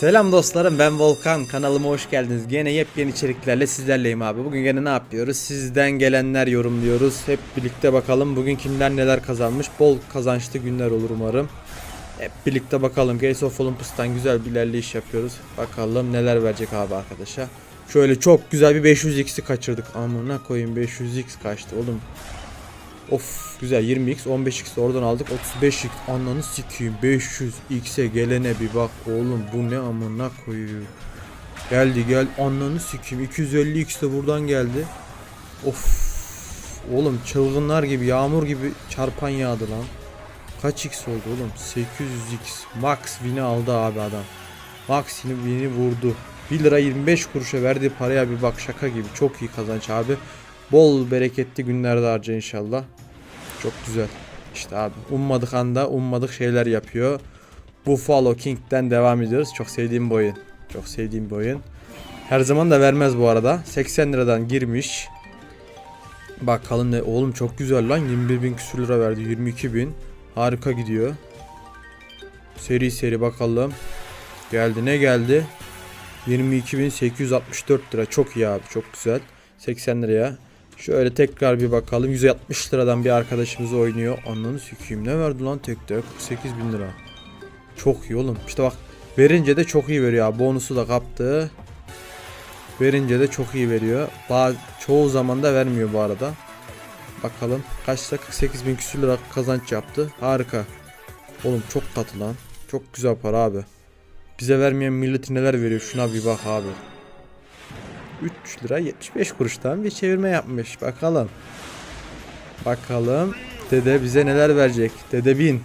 Selam dostlarım ben Volkan kanalıma hoş geldiniz. Gene yepyeni içeriklerle sizlerleyim abi. Bugün gene ne yapıyoruz? Sizden gelenler yorumluyoruz. Hep birlikte bakalım bugün kimler neler kazanmış. Bol kazançlı günler olur umarım. Hep birlikte bakalım. Gates of Olympus'tan güzel bir ilerleyiş yapıyoruz. Bakalım neler verecek abi arkadaşa. Şöyle çok güzel bir 500x'i kaçırdık. Amına koyayım 500x kaçtı oğlum. Of güzel 20x 15x oradan aldık 35x ananı sikeyim 500x'e gelene bir bak oğlum bu ne amına koyuyor. Geldi gel ananı sikeyim 250x de buradan geldi. Of oğlum çılgınlar gibi yağmur gibi çarpan yağdı lan. Kaç x oldu oğlum 800x max win'i aldı abi adam. Max win'i vurdu. 1 lira 25 kuruşa verdiği paraya bir bak şaka gibi çok iyi kazanç abi. Bol bereketli günlerde harca inşallah. Çok güzel. İşte abi ummadık anda ummadık şeyler yapıyor. Buffalo King'den devam ediyoruz. Çok sevdiğim bir oyun. Çok sevdiğim bir oyun. Her zaman da vermez bu arada. 80 liradan girmiş. Bakalım ne oğlum çok güzel lan 21 bin küsür lira verdi 22 bin harika gidiyor seri seri bakalım geldi ne geldi 22.864 lira çok iyi abi çok güzel 80 liraya Şöyle tekrar bir bakalım. 160 liradan bir arkadaşımız oynuyor. Ananı sikeyim. Ne verdi lan tekte? 48 bin lira. Çok iyi oğlum. İşte bak verince de çok iyi veriyor. Bonusu da kaptı. Verince de çok iyi veriyor. Bazı, çoğu zaman da vermiyor bu arada. Bakalım. Kaçta 48 bin küsür lira kazanç yaptı. Harika. Oğlum çok katı lan. Çok güzel para abi. Bize vermeyen milleti neler veriyor şuna bir bak abi. 3 lira 75 kuruştan bir çevirme yapmış. Bakalım. Bakalım. Dede bize neler verecek? Dede 1000.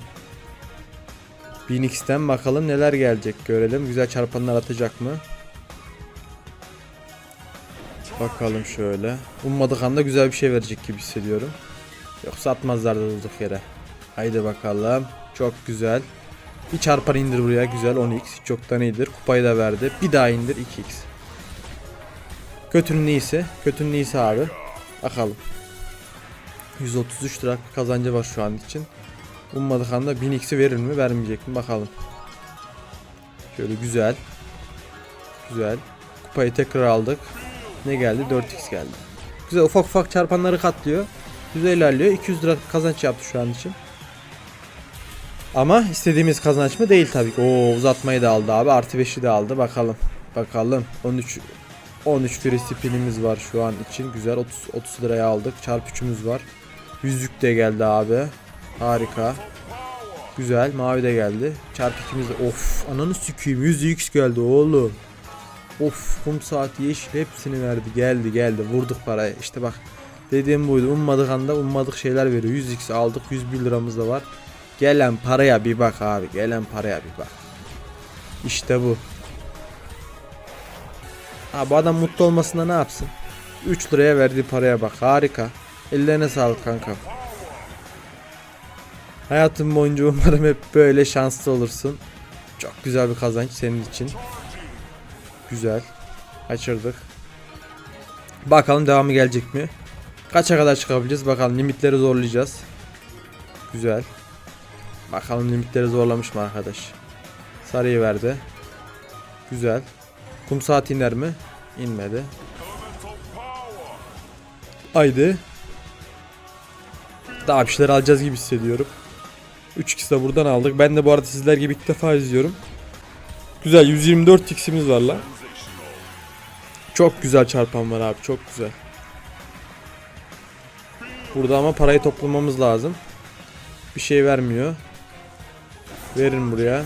1000x'ten bakalım neler gelecek. Görelim. Güzel çarpanlar atacak mı? Bakalım şöyle. Ummadık anda güzel bir şey verecek gibi hissediyorum. Yoksa atmazlar da durduk yere. Haydi bakalım. Çok güzel. Bir çarpan indir buraya. Güzel 10x. Çoktan iyidir. Kupayı da verdi. Bir daha indir 2x. Kötünün iyisi. Kötünün iyisi abi. Bakalım. 133 lira kazancı var şu an için. Ummadık anda 1000x'i verir mi vermeyecek mi bakalım. Şöyle güzel. Güzel. Kupayı tekrar aldık. Ne geldi? 4x geldi. Güzel ufak ufak çarpanları katlıyor. Güzel ilerliyor. 200 lira kazanç yaptı şu an için. Ama istediğimiz kazanç mı değil tabii ki. Oo uzatmayı da aldı abi. Artı 5'i de aldı. Bakalım. Bakalım. 13 13 free spinimiz var şu an için. Güzel 30 30 liraya aldık. Çarp 3'ümüz var. Yüzük de geldi abi. Harika. Güzel. Mavi de geldi. Çarp 2'miz de of ananı sikeyim 100x geldi oğlum. Of kum saati yeşil hepsini verdi. Geldi geldi. Vurduk parayı. İşte bak. Dediğim buydu. Ummadık anda ummadık şeyler veriyor. 100x aldık. 101 liramız da var. Gelen paraya bir bak abi. Gelen paraya bir bak. İşte bu. Ha bu adam mutlu olmasına ne yapsın? 3 liraya verdiği paraya bak. Harika. Ellerine sağlık kanka. Hayatım boyunca umarım hep böyle şanslı olursun. Çok güzel bir kazanç senin için. Güzel. Kaçırdık. Bakalım devamı gelecek mi? Kaça kadar çıkabileceğiz? Bakalım limitleri zorlayacağız. Güzel. Bakalım limitleri zorlamış mı arkadaş? Sarıyı verdi. Güzel. Kum saat iner mi? İnmedi. Haydi. Daha bir şeyler alacağız gibi hissediyorum. 3x de buradan aldık. Ben de bu arada sizler gibi ilk defa izliyorum. Güzel 124 x'imiz var lan. Çok güzel çarpan var abi çok güzel. Burada ama parayı toplamamız lazım. Bir şey vermiyor. Verin buraya.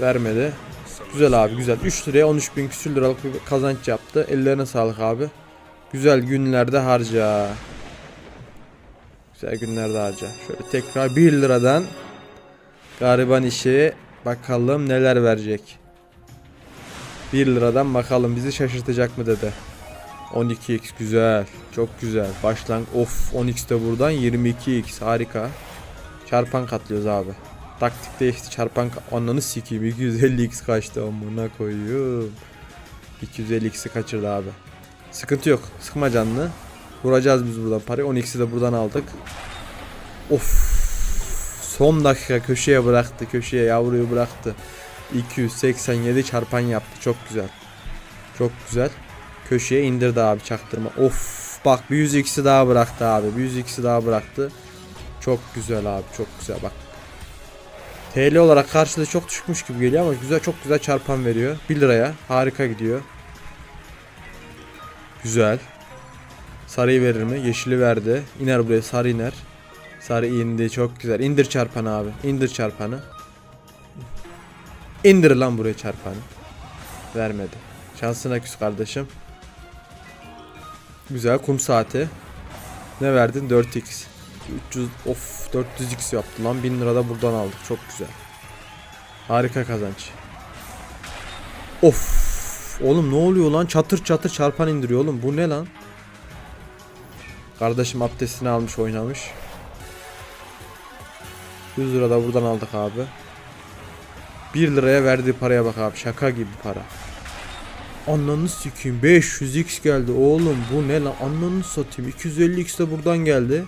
Vermedi. Güzel abi güzel. 3 liraya 13 bin küsür liralık bir kazanç yaptı. Ellerine sağlık abi. Güzel günlerde harca. Güzel günlerde harca. Şöyle tekrar 1 liradan gariban işi bakalım neler verecek. 1 liradan bakalım bizi şaşırtacak mı dedi. 12x güzel. Çok güzel. Başlang of 10x de buradan 22x harika. Çarpan katlıyoruz abi. Taktik değişti çarpan ananı sikeyim 250x kaçtı amına koyuyorum. 250x'i kaçırdı abi. Sıkıntı yok. Sıkma canını. Vuracağız biz buradan parayı. 10x'i de buradan aldık. Of. Son dakika köşeye bıraktı. Köşeye yavruyu bıraktı. 287 çarpan yaptı. Çok güzel. Çok güzel. Köşeye indirdi abi çaktırma. Of bak bir 100 x'i daha bıraktı abi. Bir 100 x'i daha bıraktı. Çok güzel abi çok güzel bak. TL olarak karşılığı çok düşükmüş gibi geliyor ama güzel çok güzel çarpan veriyor. 1 liraya harika gidiyor. Güzel. Sarıyı verir mi? Yeşili verdi. İner buraya sarı iner. Sarı indi çok güzel. İndir çarpanı abi. İndir çarpanı. İndir lan buraya çarpanı. Vermedi. Şansına küs kardeşim. Güzel kum saati. Ne verdin? 4x. 300 of 400x yaptı lan 1000 lira da buradan aldık. Çok güzel. Harika kazanç. Of. Oğlum ne oluyor lan? Çatır çatır çarpan indiriyor oğlum. Bu ne lan? Kardeşim abdestini almış oynamış. 100 lira da buradan aldık abi. 1 liraya verdiği paraya bak abi. Şaka gibi para. Ananı sikeyim 500x geldi oğlum bu ne lan ananı satayım 250x de buradan geldi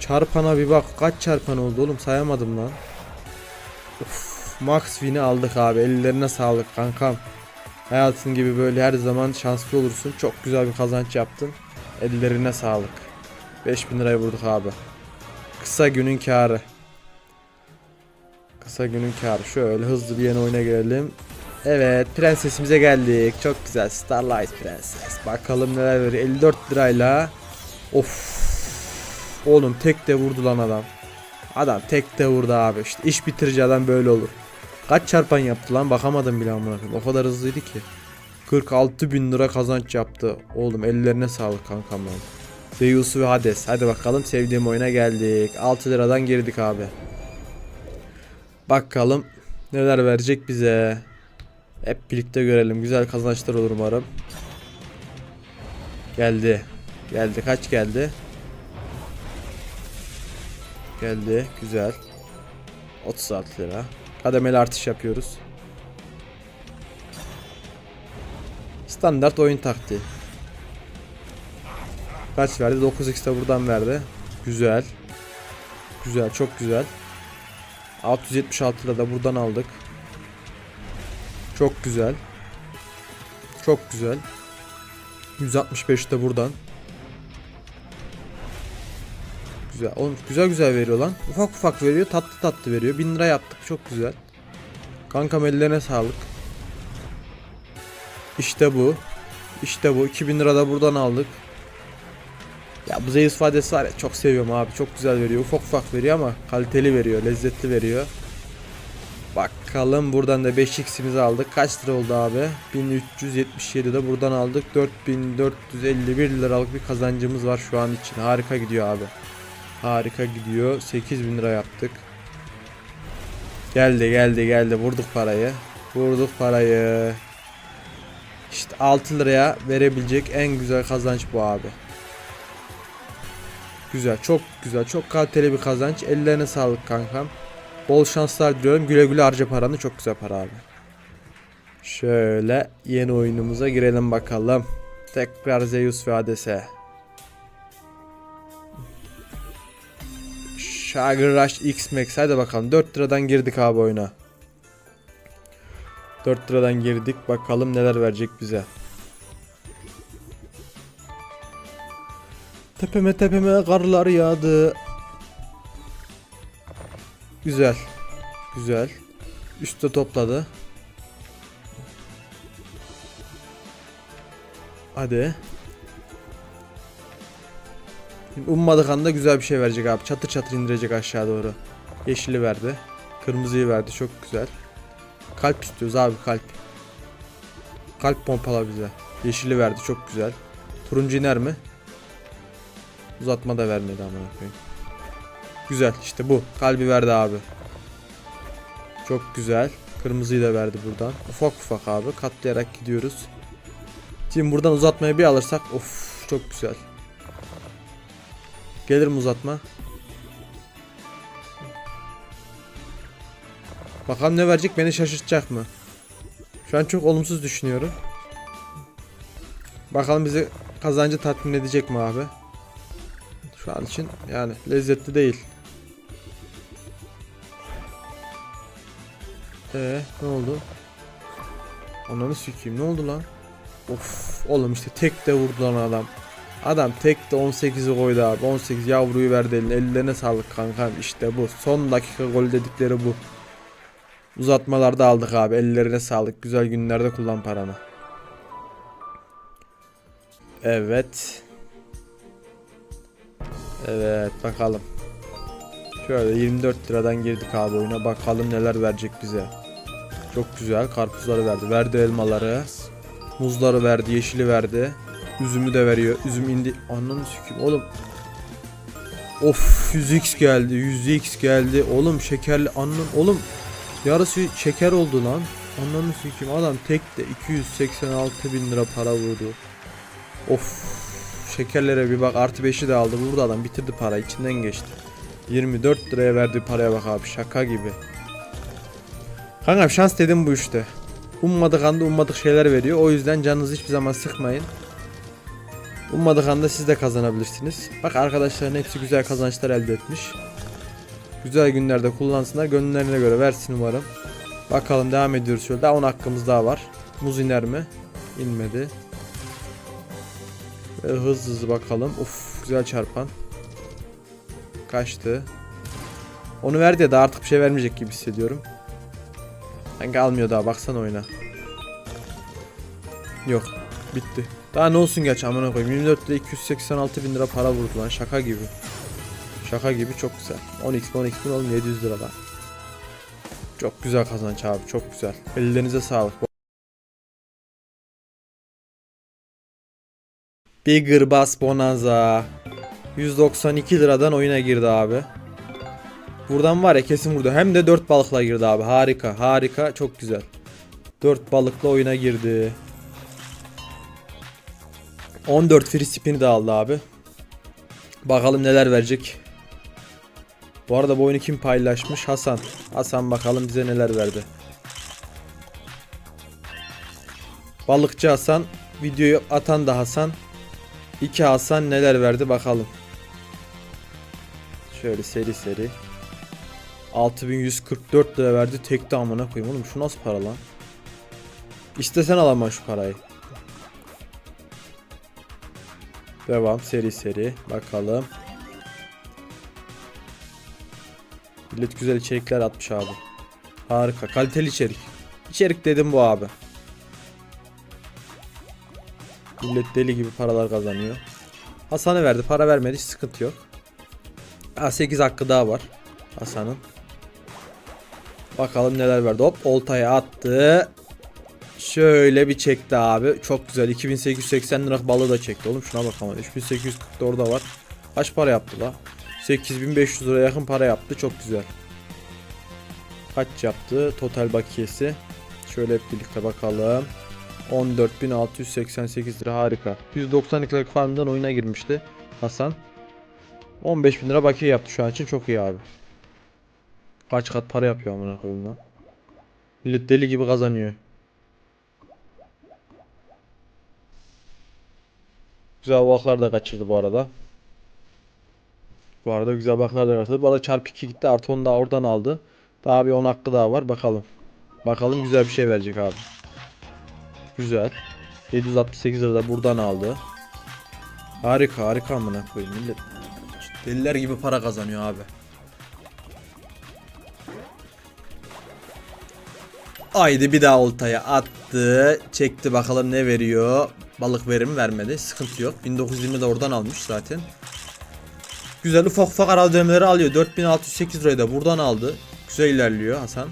Çarpana bir bak kaç çarpan oldu oğlum? Sayamadım lan. Uf, Max win'i aldık abi. Ellerine sağlık kankam. Hayatın gibi böyle her zaman şanslı olursun. Çok güzel bir kazanç yaptın. Ellerine sağlık. 5000 liraya vurduk abi. Kısa günün karı Kısa günün karı şöyle hızlı bir yeni oyuna gelelim. Evet prensesimize geldik. Çok güzel. Starlight Prenses. Bakalım neler veriyor. 54 lirayla. Of. Oğlum tek de vurdu lan adam. Adam tek de vurdu abi. İşte iş bitirici adam böyle olur. Kaç çarpan yaptı lan bakamadım bile amına. O kadar hızlıydı ki. 46 bin lira kazanç yaptı. Oğlum ellerine sağlık kankam lan. Zeus ve Hades. Hadi bakalım sevdiğim oyuna geldik. 6 liradan girdik abi. Bakalım neler verecek bize. Hep birlikte görelim. Güzel kazançlar olur umarım. Geldi. Geldi. Kaç geldi? Geldi. Güzel. 36 lira. Kademeli artış yapıyoruz. Standart oyun taktiği. Kaç verdi? 9x de buradan verdi. Güzel. Güzel. Çok güzel. 676 lira da buradan aldık. Çok güzel. Çok güzel. 165 de buradan. Güzel. Oğlum güzel güzel veriyor lan. Ufak ufak veriyor. Tatlı tatlı veriyor. 1000 lira yaptık. Çok güzel. Kankam ellerine sağlık. İşte bu. İşte bu. 2000 lira da buradan aldık. Ya bu Zeus ifadesi var ya çok seviyorum abi. Çok güzel veriyor. Ufak ufak veriyor ama kaliteli veriyor. Lezzetli veriyor. Bakalım buradan da 5x'imizi aldık. Kaç lira oldu abi? 1377 de buradan aldık. 4451 liralık bir kazancımız var şu an için. Harika gidiyor abi. Harika gidiyor. 8000 lira yaptık. Geldi geldi geldi. Vurduk parayı. Vurduk parayı. İşte 6 liraya verebilecek en güzel kazanç bu abi. Güzel çok güzel çok kaliteli bir kazanç. Ellerine sağlık kankam. Bol şanslar diliyorum. Güle güle harca paranı. Çok güzel para abi. Şöyle yeni oyunumuza girelim bakalım. Tekrar Zeus ve Hades'e. Sugar Rush X Max. Hadi bakalım. 4 liradan girdik abi oyuna. 4 liradan girdik. Bakalım neler verecek bize. Tepeme tepeme karlar yağdı. Güzel. Güzel. Üste topladı. Hadi. Şimdi ummadık anda güzel bir şey verecek abi. Çatır çatır indirecek aşağı doğru. Yeşili verdi. Kırmızıyı verdi. Çok güzel. Kalp istiyoruz abi kalp. Kalp pompala bize. Yeşili verdi. Çok güzel. Turuncu iner mi? Uzatma da vermedi amına koyayım. Güzel işte bu. Kalbi verdi abi. Çok güzel. Kırmızıyı da verdi buradan. Ufak ufak abi katlayarak gidiyoruz. Şimdi buradan uzatmayı bir alırsak of çok güzel. Gelir mi uzatma? Bakalım ne verecek beni şaşırtacak mı? Şu an çok olumsuz düşünüyorum. Bakalım bizi kazancı tatmin edecek mi abi? Şu an için yani lezzetli değil. Ee ne oldu? Ananı sikeyim ne oldu lan? Of oğlum işte tek de vurdu lan adam. Adam tek de 18'i koydu abi. 18 yavruyu verdi eline. Ellerine sağlık kankam. İşte bu. Son dakika gol dedikleri bu. Uzatmalarda aldık abi. Ellerine sağlık. Güzel günlerde kullan paranı. Evet. Evet bakalım. Şöyle 24 liradan girdik abi oyuna. Bakalım neler verecek bize. Çok güzel. Karpuzları verdi. Verdi elmaları. Muzları verdi. Yeşili verdi. Üzümü de veriyor. Üzüm indi. Ananı sikeyim oğlum. Of 100x geldi. 100x geldi. Oğlum şekerli anın oğlum. Yarısı şeker oldu lan. Ananı sikeyim adam tek de 286 bin lira para vurdu. Of şekerlere bir bak artı 5'i de aldı. Burada adam bitirdi para içinden geçti. 24 liraya verdiği paraya bak abi şaka gibi. Kanka şans dedim bu işte. Ummadık anda ummadık şeyler veriyor. O yüzden canınızı hiçbir zaman sıkmayın. Ummadık anda siz de kazanabilirsiniz. Bak arkadaşların hepsi güzel kazançlar elde etmiş. Güzel günlerde kullansınlar. Gönüllerine göre versin umarım. Bakalım devam ediyoruz şöyle. Daha 10 hakkımız daha var. Muz iner mi? İnmedi. Ve hızlı hızlı bakalım. Uf güzel çarpan. Kaçtı. Onu verdi ya da artık bir şey vermeyecek gibi hissediyorum. Sanki almıyor daha baksana oyuna. Yok. Bitti. Daha ne olsun geç amına koyayım. 24 lira 286 bin lira para vurdu lan şaka gibi. Şaka gibi çok güzel. 10x 10x bin oğlum 700 lira lan. Çok güzel kazanç abi çok güzel. Ellerinize sağlık. Bigger Bass Bonanza. 192 liradan oyuna girdi abi. Buradan var ya kesin vurdu. Hem de 4 balıkla girdi abi. Harika harika çok güzel. 4 balıkla oyuna girdi. 14 free spin'i de aldı abi. Bakalım neler verecek. Bu arada bu oyunu kim paylaşmış? Hasan. Hasan bakalım bize neler verdi. Balıkçı Hasan. Videoyu atan da Hasan. İki Hasan neler verdi bakalım. Şöyle seri seri. 6144 lira verdi. Tek de amına koyayım oğlum. Şu nasıl para lan? İstesen alamam şu parayı. Devam seri seri. Bakalım. Millet güzel içerikler atmış abi. Harika. Kaliteli içerik. İçerik dedim bu abi. Millet deli gibi paralar kazanıyor. Hasan'a verdi. Para vermedi. Hiç sıkıntı yok. Ha 8 hakkı daha var. Hasan'ın. Bakalım neler verdi. Hop oltaya attı. Şöyle bir çekti abi. Çok güzel. 2880 lira balığı da çekti oğlum. Şuna bak ama. 3840 da orada var. Kaç para yaptı la? 8500 lira yakın para yaptı. Çok güzel. Kaç yaptı? Total bakiyesi. Şöyle hep birlikte bakalım. 14.688 lira harika. 192 liralık farmdan oyuna girmişti Hasan. 15.000 lira bakiye yaptı şu an için çok iyi abi. Kaç kat para yapıyor amına koyayım lan. Millet deli gibi kazanıyor. Güzel baklar da kaçırdı bu arada. Bu arada güzel baklar da kaçırdı. Bu arada çarpı 2 gitti artı 10 da oradan aldı. Daha bir 10 hakkı daha var bakalım. Bakalım güzel bir şey verecek abi. Güzel. 768 lira da buradan aldı. Harika harika amına koyayım millet. Deliler gibi para kazanıyor abi. Haydi bir daha oltaya attı. Çekti bakalım ne veriyor. Balık verim vermedi. Sıkıntı yok. 1920 de oradan almış zaten. Güzel ufak ufak ara ödemeleri alıyor. 4608 lirayı da buradan aldı. Güzel ilerliyor Hasan.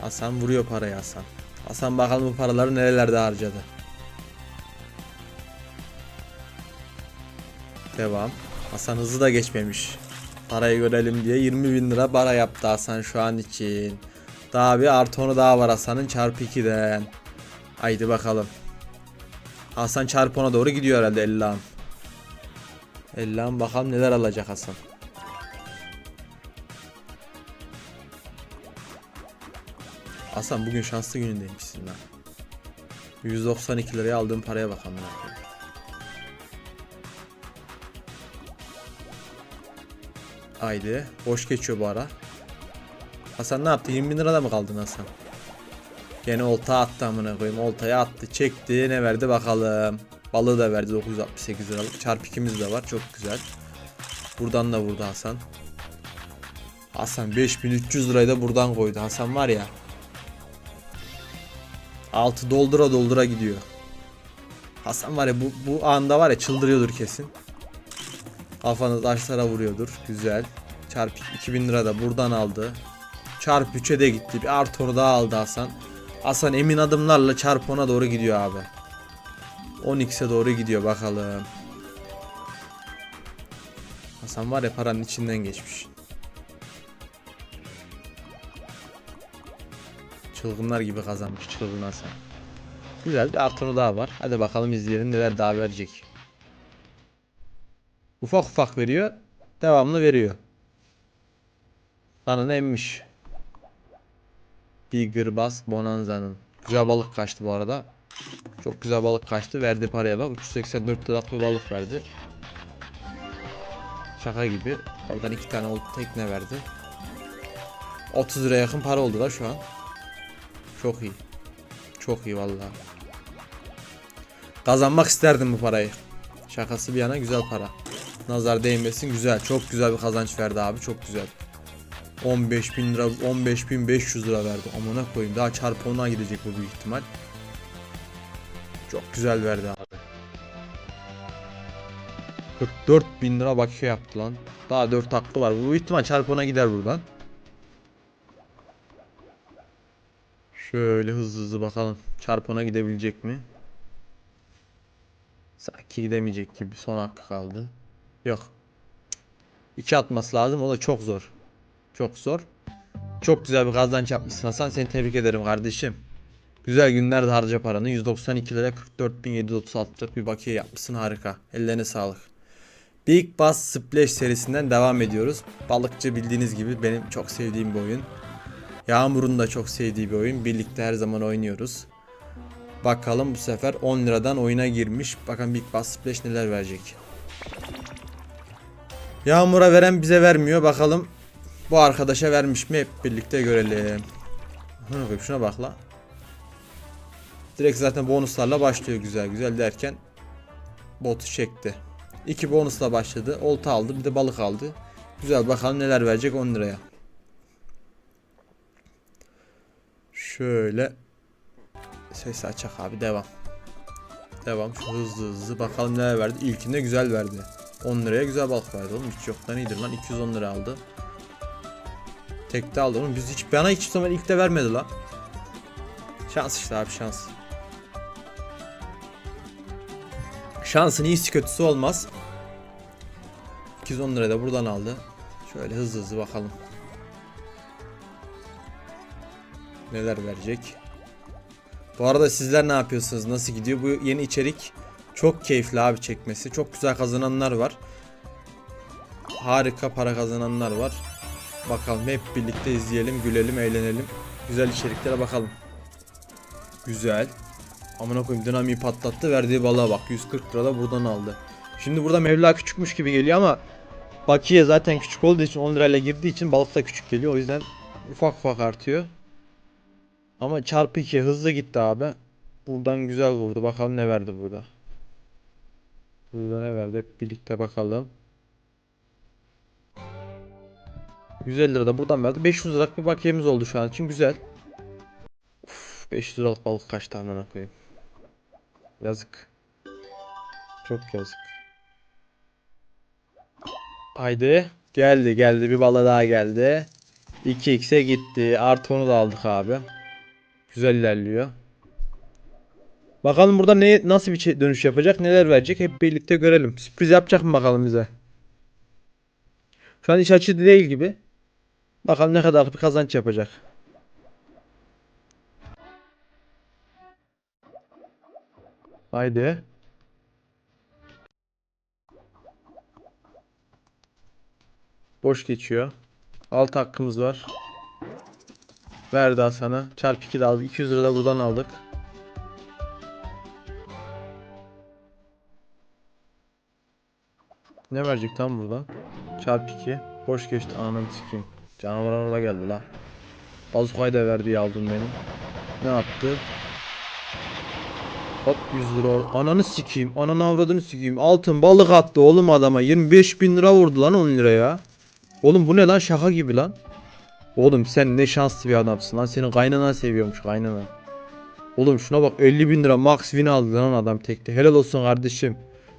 Hasan vuruyor parayı Hasan. Hasan bakalım bu paraları nerelerde harcadı. Devam. Hasan hızlı da geçmemiş. Parayı görelim diye 20 bin lira para yaptı Hasan şu an için. Daha bir artı onu daha var Hasan'ın çarpı 2'den. Haydi bakalım. Hasan çarpı 10'a doğru gidiyor herhalde 50 an. 50 an bakalım neler alacak Hasan. Hasan bugün şanslı günündeymişsin lan. 192 liraya aldığım paraya bak amına koyayım. Haydi. Boş geçiyor bu ara. Hasan ne yaptı? 20 bin lirada mı kaldın Hasan? Gene olta attı amına koyayım. Oltaya attı, çekti. Ne verdi bakalım. Balığı da verdi 968 liralık. Çarp ikimiz de var. Çok güzel. Buradan da vurdu Hasan. Hasan 5300 lirayı da buradan koydu. Hasan var ya. Altı doldura doldura gidiyor. Hasan var ya bu, bu anda var ya çıldırıyordur kesin. Kafanı taşlara vuruyordur. Güzel. Çarp 2000 lira da buradan aldı. Çarp 3'e de gitti. Bir artı daha aldı Hasan. Hasan emin adımlarla çarp 10'a doğru gidiyor abi. 10x'e doğru gidiyor bakalım. Hasan var ya paranın içinden geçmiş. Çılgınlar gibi kazanmış çılgın Hasan. Güzel bir artı daha var. Hadi bakalım izleyelim neler daha verecek. Ufak ufak veriyor. Devamlı veriyor. Kanını emmiş. Bigger Bass Bonanza'nın. Güzel balık kaçtı bu arada. Çok güzel balık kaçtı. Verdi paraya bak. 384 liralık bir balık verdi. Şaka gibi. Oradan iki tane oldu tekne verdi. 30 liraya yakın para oldu da şu an. Çok iyi. Çok iyi vallahi. Kazanmak isterdim bu parayı. Şakası bir yana güzel para. Nazar değmesin güzel. Çok güzel bir kazanç verdi abi. Çok güzel. 15 bin lira 15 bin 500 lira verdi. Amına koyayım. Daha çarpı 10'a gidecek bu büyük ihtimal. Çok güzel verdi abi. 44 bin lira bakiye yaptı lan. Daha 4 hakkı var. Bu ihtimal çarpı 10'a gider buradan. Şöyle hızlı hızlı bakalım. Çarpı 10'a gidebilecek mi? Sanki gidemeyecek gibi. Son hakkı kaldı. Yok. 2 atması lazım. O da çok zor. Çok zor. Çok güzel bir kazanç yapmışsın Hasan. Seni tebrik ederim kardeşim. Güzel günlerde harca paranı. 192 lira 44.736 bir bakiye yapmışsın. Harika. Ellerine sağlık. Big Bass Splash serisinden devam ediyoruz. Balıkçı bildiğiniz gibi benim çok sevdiğim bir oyun. Yağmur'un da çok sevdiği bir oyun. Birlikte her zaman oynuyoruz. Bakalım bu sefer 10 liradan oyuna girmiş. Bakın Big Bass Splash neler verecek. Yağmur'a veren bize vermiyor. Bakalım bu arkadaşa vermiş mi hep birlikte görelim. Hı, şuna bak la. Direkt zaten bonuslarla başlıyor güzel güzel derken botu çekti. İki bonusla başladı. Olta aldı bir de balık aldı. Güzel bakalım neler verecek 10 liraya. Şöyle ses açak abi devam. Devam şu hızlı hızlı bakalım neler verdi. İlkinde güzel verdi. 10 liraya güzel balık verdi oğlum. Hiç yoktan iyidir lan. 210 lira aldı. Tekte aldı oğlum. Biz hiç bana hiç zaman ilk de vermedi lan. Şans işte abi şans. Şansın iyisi kötüsü olmaz. 210 lira da buradan aldı. Şöyle hızlı hızlı bakalım. Neler verecek? Bu arada sizler ne yapıyorsunuz? Nasıl gidiyor? Bu yeni içerik çok keyifli abi çekmesi. Çok güzel kazananlar var. Harika para kazananlar var. Bakalım hep birlikte izleyelim, gülelim, eğlenelim. Güzel içeriklere bakalım. Güzel. Amına koyayım dinamiği patlattı. Verdiği balığa bak. 140 lira da buradan aldı. Şimdi burada Mevla küçükmüş gibi geliyor ama Bakiye zaten küçük olduğu için 10 lirayla girdiği için balık da küçük geliyor. O yüzden ufak ufak artıyor. Ama çarpı 2 hızlı gitti abi. Buradan güzel vurdu. Bakalım ne verdi burada. Burada ne verdi? Hep birlikte bakalım. 150 lira da buradan verdi. 500 liralık bir bakiyemiz oldu şu an için. Güzel. Uf, 500 liralık balık kaç tane koyayım. Yazık. Çok yazık. Haydi. Geldi geldi. Bir balık daha geldi. 2x'e gitti. Artı onu da aldık abi. Güzel ilerliyor. Bakalım burada ne nasıl bir şey- dönüş yapacak, neler verecek hep birlikte görelim. Sürpriz yapacak mı bakalım bize? Şu an iş açı değil gibi. Bakalım ne kadar bir kazanç yapacak. Haydi. Boş geçiyor. Alt hakkımız var. Ver daha sana. Çarp 2 de aldık. 200 lira da buradan aldık. Ne verecek tam burada? Çarp 2. Boş geçti ananı sikeyim. Canavar orada geldi la. Bazukayı da verdi aldım benim. Ne yaptı? Hop 100 lira Ananı sikeyim. Ananı avradını sikeyim. Altın balık attı oğlum adama. 25 bin lira vurdu lan 10 liraya. Oğlum bu ne lan şaka gibi lan. Oğlum sen ne şanslı bir adamsın lan. Senin kaynana seviyormuş kaynana. Oğlum şuna bak 50 bin lira max win aldı lan adam tekte. Helal olsun kardeşim.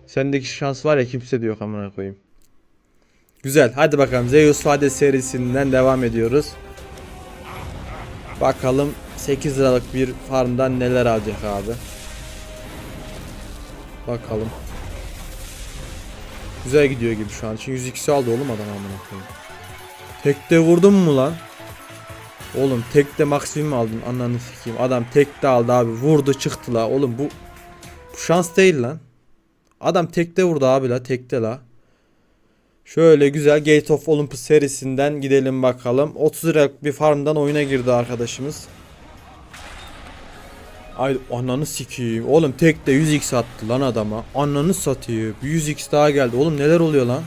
Sendeki şans var ya kimse de yok koyayım. Güzel hadi bakalım Zeus Fade serisinden devam ediyoruz. Bakalım 8 liralık bir farmdan neler alacak abi. Bakalım. Güzel gidiyor gibi şu an. Çünkü 100x aldı oğlum adam amına koyayım. Tekte vurdun mu lan? Oğlum tekte maksimum mi aldın ananı sikeyim. Adam tekte aldı abi. Vurdu çıktı la. Oğlum bu bu şans değil lan. Adam tekte vurdu abi la tekte la. Şöyle güzel Gate of Olympus serisinden gidelim bakalım. 30 liralık bir farmdan oyuna girdi arkadaşımız. Ay ananı sikeyim. Oğlum tek de 100x attı lan adama. Ananı satayım. 100x daha geldi. Oğlum neler oluyor lan?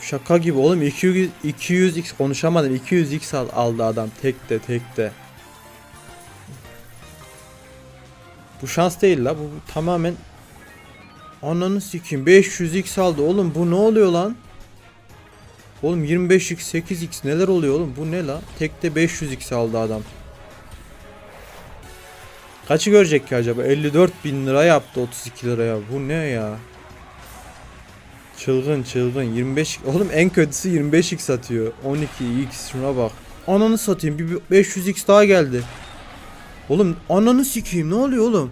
Şaka gibi oğlum 200 200x konuşamadım. 200x al- aldı adam tek de tek de. Bu şans değil la. Bu tamamen Ananı sikeyim 500x aldı oğlum bu ne oluyor lan? Oğlum 25x 8x neler oluyor oğlum bu ne la? Tekte 500x aldı adam. Kaçı görecek ki acaba? 54 bin lira yaptı 32 liraya. Bu ne ya? Çılgın çılgın 25 oğlum en kötüsü 25x satıyor 12x şuna bak ananı satayım bir 500x daha geldi oğlum ananı sikeyim ne oluyor oğlum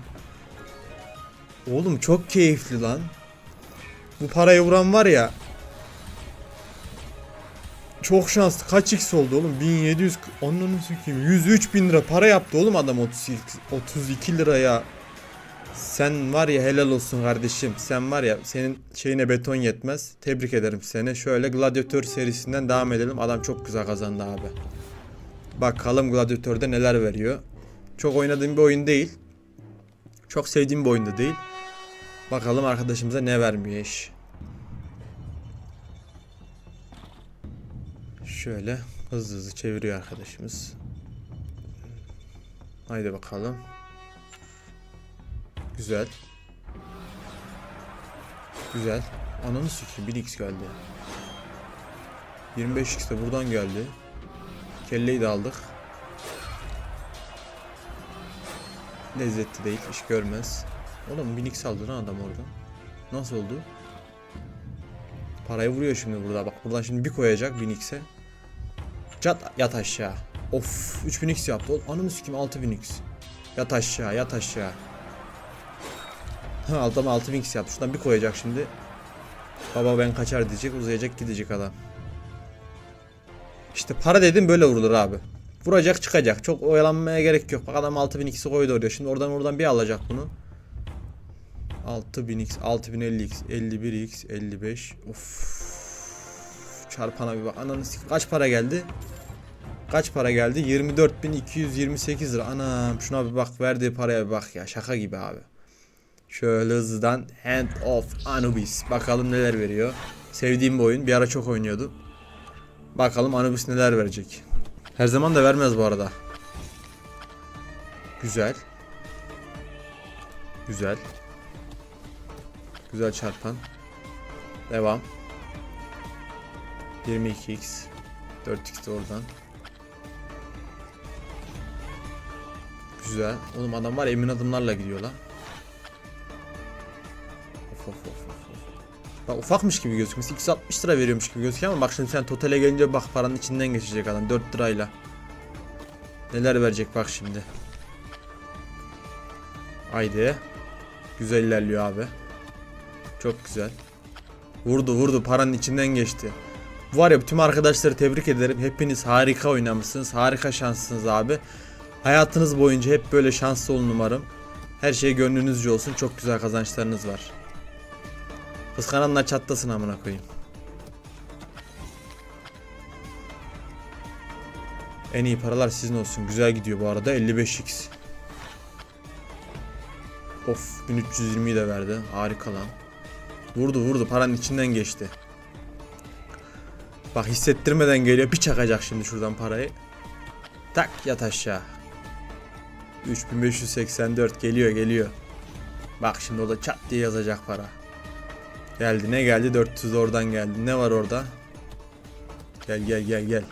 oğlum çok keyifli lan bu parayı vuran var ya çok şanslı kaç x oldu oğlum 1700 ananı sikeyim 103 bin lira para yaptı oğlum adam 32, 32 liraya sen var ya helal olsun kardeşim. Sen var ya senin şeyine beton yetmez. Tebrik ederim seni. Şöyle Gladiator serisinden devam edelim. Adam çok güzel kazandı abi. Bakalım Gladiator'da neler veriyor. Çok oynadığım bir oyun değil. Çok sevdiğim bir oyunda değil. Bakalım arkadaşımıza ne vermiyor iş. Şöyle hızlı hızlı çeviriyor arkadaşımız. Haydi bakalım. Güzel. Güzel. Ananı sikeyim 1x geldi. 25x de buradan geldi. Kelleyi de aldık. Lezzetli değil, iş görmez. Oğlum 1000x aldı lan adam oradan. Nasıl oldu? Parayı vuruyor şimdi burada. Bak buradan şimdi bir koyacak 1000x'e. Cat yat aşağı. Of 3000x yaptı. Ananı sikeyim 6000x. Yat aşağı, yat aşağı. Adam 6000x yaptı. Şuradan bir koyacak şimdi. Baba ben kaçar diyecek. Uzayacak gidecek adam. İşte para dedim böyle vurulur abi. Vuracak çıkacak. Çok oyalanmaya gerek yok. Bak adam 6000x'i koydu oraya. Şimdi oradan oradan bir alacak bunu. 6000x, 6050x, 51x, 55. Of. Çarpana bir bak. Ananı Kaç para geldi? Kaç para geldi? 24.228 lira. Anam şuna bir bak verdiği paraya bir bak ya. Şaka gibi abi. Şöyle hızlıdan Hand of Anubis. Bakalım neler veriyor. Sevdiğim bir oyun. Bir ara çok oynuyordum. Bakalım Anubis neler verecek. Her zaman da vermez bu arada. Güzel. Güzel. Güzel çarpan. Devam. 22x. 4x de oradan. Güzel. Oğlum adam var emin adımlarla gidiyor lan. Of of of. of. Bak ufakmış gibi gözükmesi. 260 lira veriyormuş gibi gözüküyor ama bak şimdi sen totale gelince bak paranın içinden geçecek adam 4 lirayla. Neler verecek bak şimdi. Haydi. Güzel ilerliyor abi. Çok güzel. Vurdu vurdu paranın içinden geçti. Var ya tüm arkadaşları tebrik ederim. Hepiniz harika oynamışsınız. Harika şanslısınız abi. Hayatınız boyunca hep böyle şanslı olun umarım. Her şey gönlünüzce olsun. Çok güzel kazançlarınız var. Kıskananlar çatlasın amına koyayım. En iyi paralar sizin olsun. Güzel gidiyor bu arada. 55x. Of 1320'yi de verdi. Harika lan. Vurdu vurdu. Paranın içinden geçti. Bak hissettirmeden geliyor. Bir çakacak şimdi şuradan parayı. Tak yat aşağı. 3584 geliyor geliyor. Bak şimdi o da çat diye yazacak para. Geldi ne geldi 400 oradan geldi. Ne var orada? Gel gel gel gel.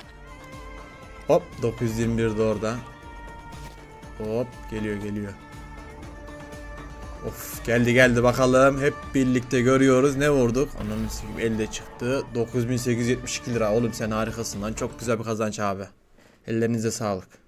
Hop 921 de orada. Hop geliyor geliyor. Of geldi geldi. Bakalım hep birlikte görüyoruz. Ne vurduk? Ananı sikeyim elde çıktı. 9872 lira. Oğlum sen harikasın lan. Çok güzel bir kazanç abi. Ellerinize sağlık